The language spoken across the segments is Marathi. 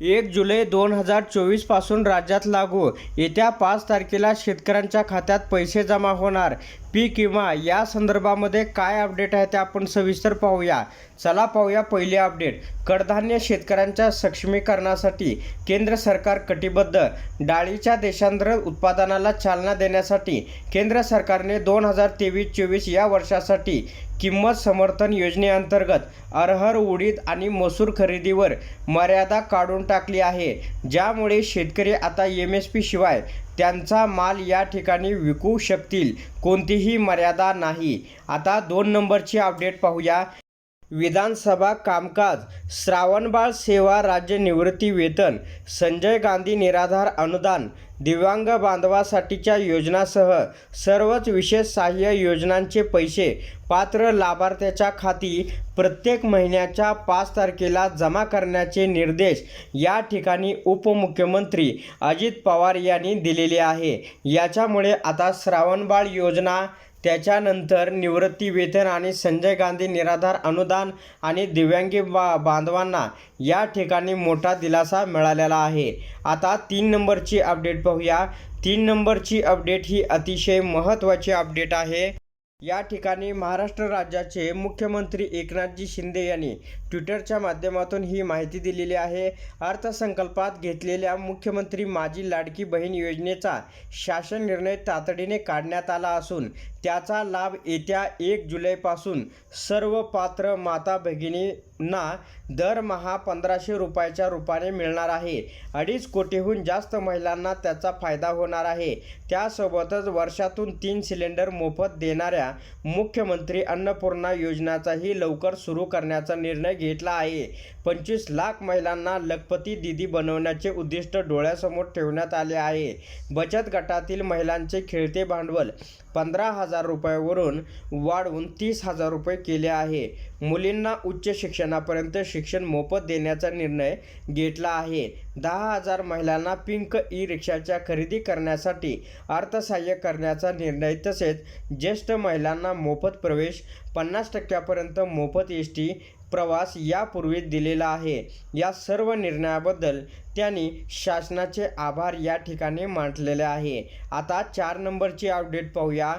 एक जुलै दोन हजार चोवीसपासून राज्यात लागू. येत्या पाच तारखेला शेतकऱ्यांच्या खात्यात पैसे जमा होणार. पीक विमा या संदर्भामध्ये काय अपडेट आहे ते आपण सविस्तर पाहूया. चला पाहूया पहिले अपडेट. कडधान्य शेतकऱ्यांच्या सक्षमीकरणासाठी केंद्र सरकार कटिबद्ध. डाळीच्या देशांतर उत्पादनाला चालना देण्यासाठी केंद्र सरकारने दोन हजार तेवीस चोवीस या वर्षासाठी किंमत समर्थन योजनेअंतर्गत अरहर उडीद आणि मसूर खरेदीवर मर्यादा काढून टाकली आहे. ज्यामुळे शेतकरी आता एम एस पी शिवाय त्यांचा माल या ठिकाणी विकू शकतील कोणतीही मर्यादा नाही. आता दोन नंबरची अपडेट पाहूया. विधानसभा कामकाज श्रावणबाळ सेवा राज्य निवृत्ती वेतन संजय गांधी निराधार अनुदान दिव्यांग बांधवासाठीच्या योजनासह सर्वच विशेष सहाय्य योजनांचे पैसे पात्र लाभार्थ्याच्या खाती प्रत्येक महिन्याच्या पाच तारखेला जमा करण्याचे निर्देश या ठिकाणी उपमुख्यमंत्री अजित पवार यांनी दिलेले आहे. याच्यामुळे आता श्रावणबाळ योजना त्याच्यानंतर निवृत्ती वेतन आणि संजय गांधी निराधार अनुदान आणि दिव्यांगी बा बांधवांना या ठिकाणी मोठा दिलासा मिळालेला आहे. आता तीन नंबरची अपडेट पाहूया. तीन नंबरची अपडेट ही अतिशय महत्त्वाची अपडेट आहे. या ठिकाणी महाराष्ट्र राज्याचे मुख्यमंत्री एकनाथजी शिंदे यांनी ट्विटरच्या माध्यमातून ही माहिती दिलेली आहे. अर्थसंकल्पात घेतलेल्या मुख्यमंत्री माझी लाडकी बहीण योजनेचा शासन निर्णय तातडीने काढण्यात आला असून त्याचा लाभ येत्या एक जुलैपासून सर्व पात्र माता भगिनींना दरमहा पंधराशे रुपयाच्या रूपाने मिळणार आहे. अडीच कोटीहून जास्त महिलांना त्याचा फायदा होणार आहे. त्यासोबतच वर्षातून तीन सिलेंडर मोफत देणाऱ्या मुख्यमंत्री अन्नपूर्णा योजनाचाही लवकर सुरू करण्याचा निर्णय घेतला आहे. पंचवीस लाख महिलांना लखपती दिदी बनवण्याचे उद्दिष्ट डोळ्यासमोर ठेवण्यात आले आहे. बचत गटातील महिलांचे खेळते भांडवल पंधरा हजार रुपयावरून वाढवून तीस हजार रुपये केले आहे. मुलींना उच्च शिक्षणापर्यंत शिक्षण मोफत देण्याचा निर्णय घेतला आहे. दहा हजार महिलांना पिंक ई रिक्षाच्या खरेदी करण्यासाठी अर्थसहाय्य करण्याचा निर्णय तसेच ज्येष्ठ महिलांना मोफत प्रवेश पन्नास टक्क्यापर्यंत मोफत एस टी प्रवास यापूर्वी दिलेला आहे. या सर्व निर्णयाबद्दल त्यांनी शासनाचे आभार या ठिकाणी मांडलेले आहे. आता चार नंबरची अपडेट पाहूया.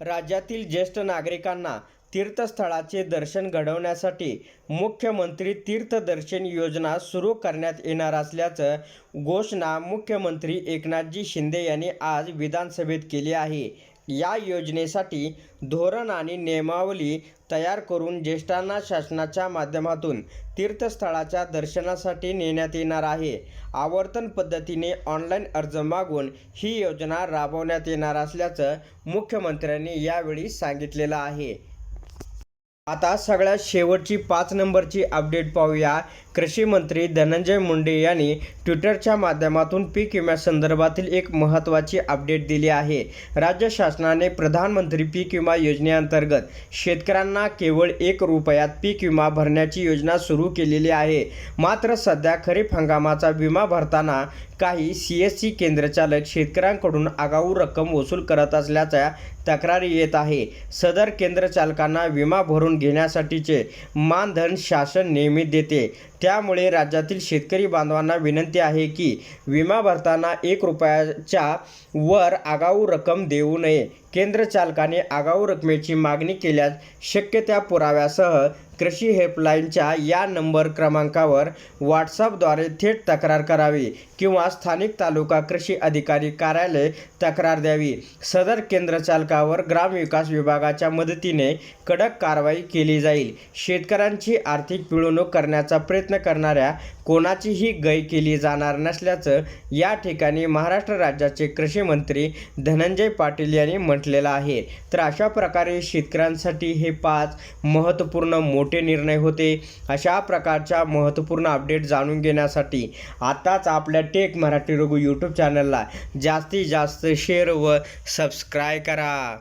राज्यातील ज्येष्ठ नागरिकांना तीर्थस्थळाचे दर्शन घडवण्यासाठी मुख्यमंत्री तीर्थदर्शन योजना सुरू करण्यात येणार असल्याचं घोषणा मुख्यमंत्री एकनाथजी शिंदे यांनी आज विधानसभेत केली आहे. या योजनेसाठी धोरण आणि नियमावली तयार करून ज्येष्ठांना शासनाच्या माध्यमातून तीर्थस्थळाच्या दर्शनासाठी नेण्यात येणार आहे. आवर्तन पद्धतीने ऑनलाईन अर्ज मागून ही योजना राबवण्यात येणार असल्याचं मुख्यमंत्र्यांनी यावेळी सांगितलेलं आहे. आता सगळ्यात शेवटची पाच नंबरची अपडेट पाहूया. कृषी मंत्री धनंजय मुंडे यांनी ट्विटरच्या माध्यमातून पीक विम्यासंदर्भातील एक महत्त्वाची अपडेट दिली आहे. राज्य शासनाने प्रधानमंत्री पीक विमा योजनेअंतर्गत शेतकऱ्यांना केवळ एक रुपयात पीक विमा भरण्याची योजना सुरू केलेली आहे. मात्र सध्या खरीप हंगामाचा विमा भरताना काही सी एस सी केंद्रचालक शेतकऱ्यांकडून आगाऊ रक्कम वसूल करत असल्याच्या तक्रारी येत आहे. सदर केंद्रचालकांना विमा भरून घेण्यासाठीचे मानधन शासन नेहमी देते. त्यामुळे राज्यातील शेतकरी बांधवांना विनंती आहे की विमा भरताना एक रुपयाच्या वर आगाऊ रक्कम देऊ नये. केंद्र चालकाने आगाऊ रकमेची मागणी केल्यास शक्य त्या पुराव्यासह कृषी हेल्पलाईनच्या या नंबर क्रमांकावर व्हॉट्सअपद्वारे थेट तक्रार करावी किंवा स्थानिक तालुका कृषी अधिकारी कार्यालय तक्रार द्यावी. सदर केंद्र चालकावर ग्रामविकास विभागाच्या मदतीने कडक कारवाई केली जाईल. शेतकऱ्यांची आर्थिक पिळवणूक करण्याचा प्रयत्न करणाऱ्या कोणाचीही गय केली जाणार नसल्याचं या ठिकाणी महाराष्ट्र राज्याचे कृषी मंत्री धनंजय पाटील यांनी म्हटलेलं आहे. तर अशा प्रकारे शेतकऱ्यांसाठी हे पाच महत्त्वपूर्ण मोठे निर्णय होते. अशा प्रकारच्या महत्त्वपूर्ण अपडेट जाणून घेण्यासाठी आत्ताच आपल्या टेक मराठी रघु यूट्यूब चॅनलला जास्तीत जास्त शेअर व सबस्क्राईब करा.